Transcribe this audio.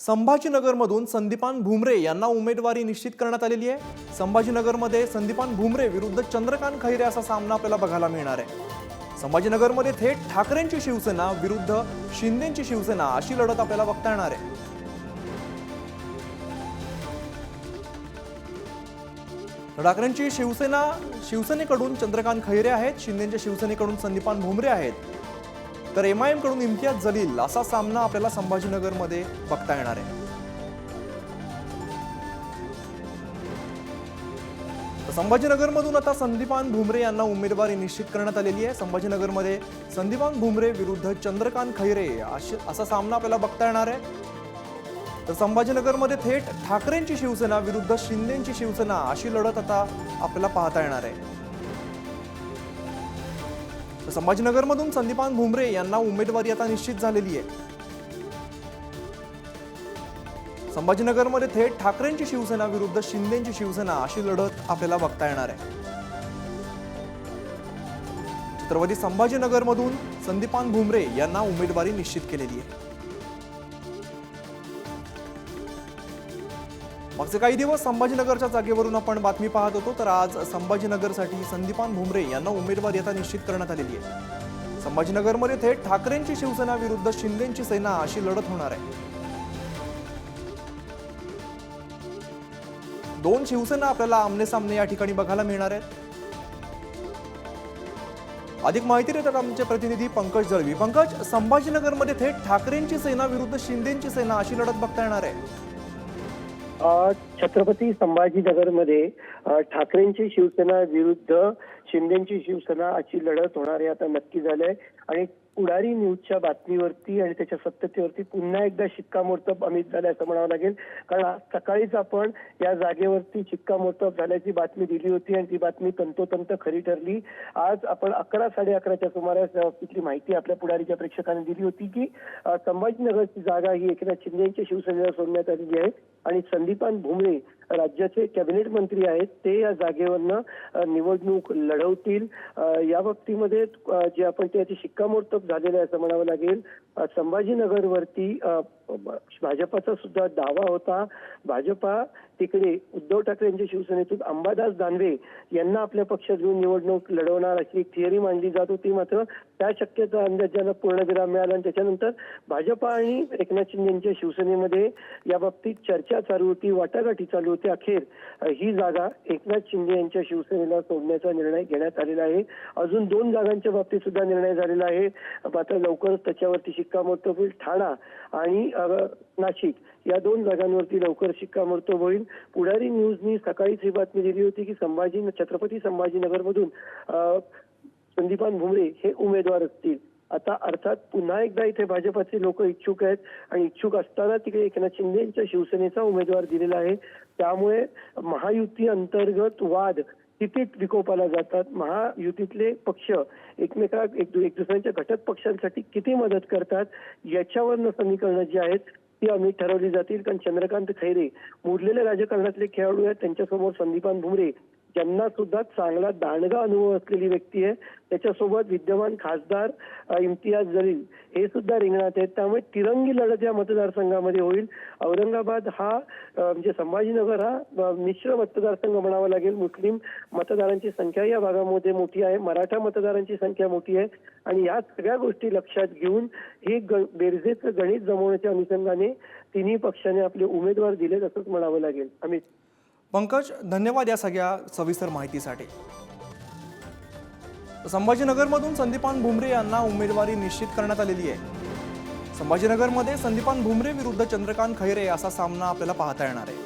संभाजीनगरमधून संदीपान भुमरे यांना उमेदवारी निश्चित करण्यात आलेली आहे. संभाजीनगरमध्ये संदीपान भुमरे विरुद्ध चंद्रकांत खैरे असा सामना आपल्याला बघायला मिळणार आहे. संभाजीनगरमध्ये थेट ठाकरेंची शिवसेना विरुद्ध शिंदेची शिवसेना अशी लढत आपल्याला बघता येणार आहे. ठाकरेंची शिवसेना शिवसेनेकडून चंद्रकांत खैरे आहेत शिंदेच्या शिवसेनेकडून संदीपान भुमरे आहेत. तर एम आय एमकडून इम्तियाज जलील असा सामना आपल्याला संभाजीनगरमध्ये बघता येणार आहे. संभाजीनगरमधून आता संदीपान भुमरे यांना उमेदवारी निश्चित करण्यात आलेली आहे. संभाजीनगरमध्ये संदीपान भुमरे विरुद्ध चंद्रकांत खैरे अशी- असा सामना आपल्याला बघता येणार आहे. तर संभाजीनगरमध्ये थेट ठाकरेंची शिवसेना विरुद्ध शिंदेची शिवसेना अशी लढत आता आपल्याला पाहता येणार आहे. तर संभाजीनगरमधून संदीपान भुमरे यांना उमेदवारी आता निश्चित झालेली आहे. संभाजीनगरमध्ये थेट ठाकरेंची शिवसेना विरुद्ध शिंदेची शिवसेना अशी लढत आपल्याला बघता येणार आहे. छत्रपती संभाजीनगरमधून संदीपान भुमरे यांना उमेदवारी निश्चित केलेली आहे. मागचे काही दिवस संभाजीनगरच्या जागेवरून आपण बातमी पाहत होतो तर आज संभाजीनगरसाठी संदीपान भुमरे यांना उमेदवारी आता निश्चित करण्यात आलेली आहे. संभाजीनगरमध्ये थेट ठाकरेंची शिवसेना विरुद्ध शिंदेची सेना अशी लढत होणार आहे. दोन शिवसेना आपल्याला आमने सामने या ठिकाणी बघायला मिळणार आहेत. अधिक माहिती देतात आमचे प्रतिनिधी पंकज जळवी. पंकज संभाजीनगरमध्ये थेट ठाकरेंची सेना विरुद्ध शिंदेची सेना अशी लढत बघता येणार आहे. छत्रपती संभाजीनगरमध्ये ठाकरेंची शिवसेना विरुद्ध शिंदेची शिवसेना अशी लढत होणार आहे आता नक्की झालंय. आणि पुढारी न्यूजच्या बातमीवरती आणि त्याच्या सत्यतेवरती पुन्हा एकदा शिक्कामोर्तब अमित झालं असं म्हणावं लागेल. कारण आज सकाळीच आपण या जागेवरती शिक्कामोर्तब झाल्याची बातमी दिली होती आणि ती बातमी तंतोतंत खरी ठरली. आज आपण अकरा साडे अकराच्या सुमारास तिथली माहिती आपल्या पुढारीच्या प्रेक्षकांनी दिली होती की संभाजीनगरची जागा ही एकनाथ शिंदेच्या शिवसेनेला सोडण्यात आलेली आहे. आणि संदीपान भुमरे राज्याचे कॅबिनेट मंत्री आहेत ते या जागेवरनं निवडणूक लढवतील. या बाबतीमध्ये जे आपण त्याची शिक्कामोर्तब झालेलं आहे असं म्हणावं लागेल संभाजीनगरवरती भाजपाचा सुद्धा दावा होता. भाजपा तिकडे उद्धव ठाकरे यांच्या शिवसेनेतून अंबादास दानवे यांना आपल्या पक्षात घेऊन निवडणूक लढवणार अशी एक थिअरी मांडली जात होती. मात्र त्या शक्यता अंदाजानं पूर्णविराम मिळाला आणि त्याच्यानंतर भाजपा आणि एकनाथ शिंदे यांच्या शिवसेनेमध्ये या बाबतीत चर्चा चालू होती वाटाघाटी चालू होती. अखेर ही जागा एकनाथ शिंदे यांच्या शिवसेनेला सोडण्याचा निर्णय घेण्यात आलेला आहे. अजून दोन जागांच्या बाबतीत सुद्धा निर्णय झालेला आहे. मात्र लवकरच त्याच्यावरती शिक्कामोर्तब होईल. ठाणा आणि नाशिक. या दोन जागांवरती लवकर शिक्कामोर्तब होईल. पुढारी न्यूजनी सकाळीच ही बातमी दिली होती की संभाजी छत्रपती संभाजीनगरमधून संदीपान भुमरे हे उमेदवार असतील. आता अर्थात पुन्हा एकदा इथे भाजपाचे लोक इच्छुक आहेत आणि इच्छुक असताना तिकडे एकनाथ शिंदे यांच्या शिवसेनेचा उमेदवार दिलेला आहे. त्यामुळे महायुती अंतर्गत वाद तिथे विकोपाला जातात. महायुतीतले पक्ष एकमेका एक एक दुसऱ्यांच्या घटक पक्षांसाठी किती मदत करतात याच्यावरनं समीकरणं जी आहेत ती आम्ही ठरवली जातील. कारण चंद्रकांत खैरे मुरलेल्या राजकारणातले खेळाडू आहेत. त्यांच्यासमोर संदीपान भुमरे ज्यांना सुद्धा चांगला दांडगा अनुभव असलेली व्यक्ती आहे त्याच्यासोबत विद्यमान खासदार इम्तियाज जलील हे सुद्धा रिंगणात आहेत. त्यामुळे तिरंगी लढत या मतदारसंघामध्ये होईल. औरंगाबाद हा म्हणजे संभाजीनगर हा मिश्र मतदारसंघ म्हणावा लागेल. मुस्लिम मतदारांची संख्या या भागामध्ये मोठी आहे. मराठा मतदारांची संख्या मोठी आहे. आणि या सगळ्या गोष्टी लक्षात घेऊन हे ग- बेरजेचं गणित जमवण्याच्या अनुषंगाने तिन्ही पक्षाने आपले उमेदवार दिलेत असंच म्हणावं लागेल. अमित. पंकज धन्यवाद या सगळ्या सविस्तर माहितीसाठी. संभाजीनगरमधून संदीपान भुमरे यांना उमेदवारी निश्चित करण्यात आलेली आहे. संभाजीनगरमध्ये संदीपान भुमरे विरुद्ध चंद्रकांत खैरे असा सामना आपल्याला पाहता येणार आहे.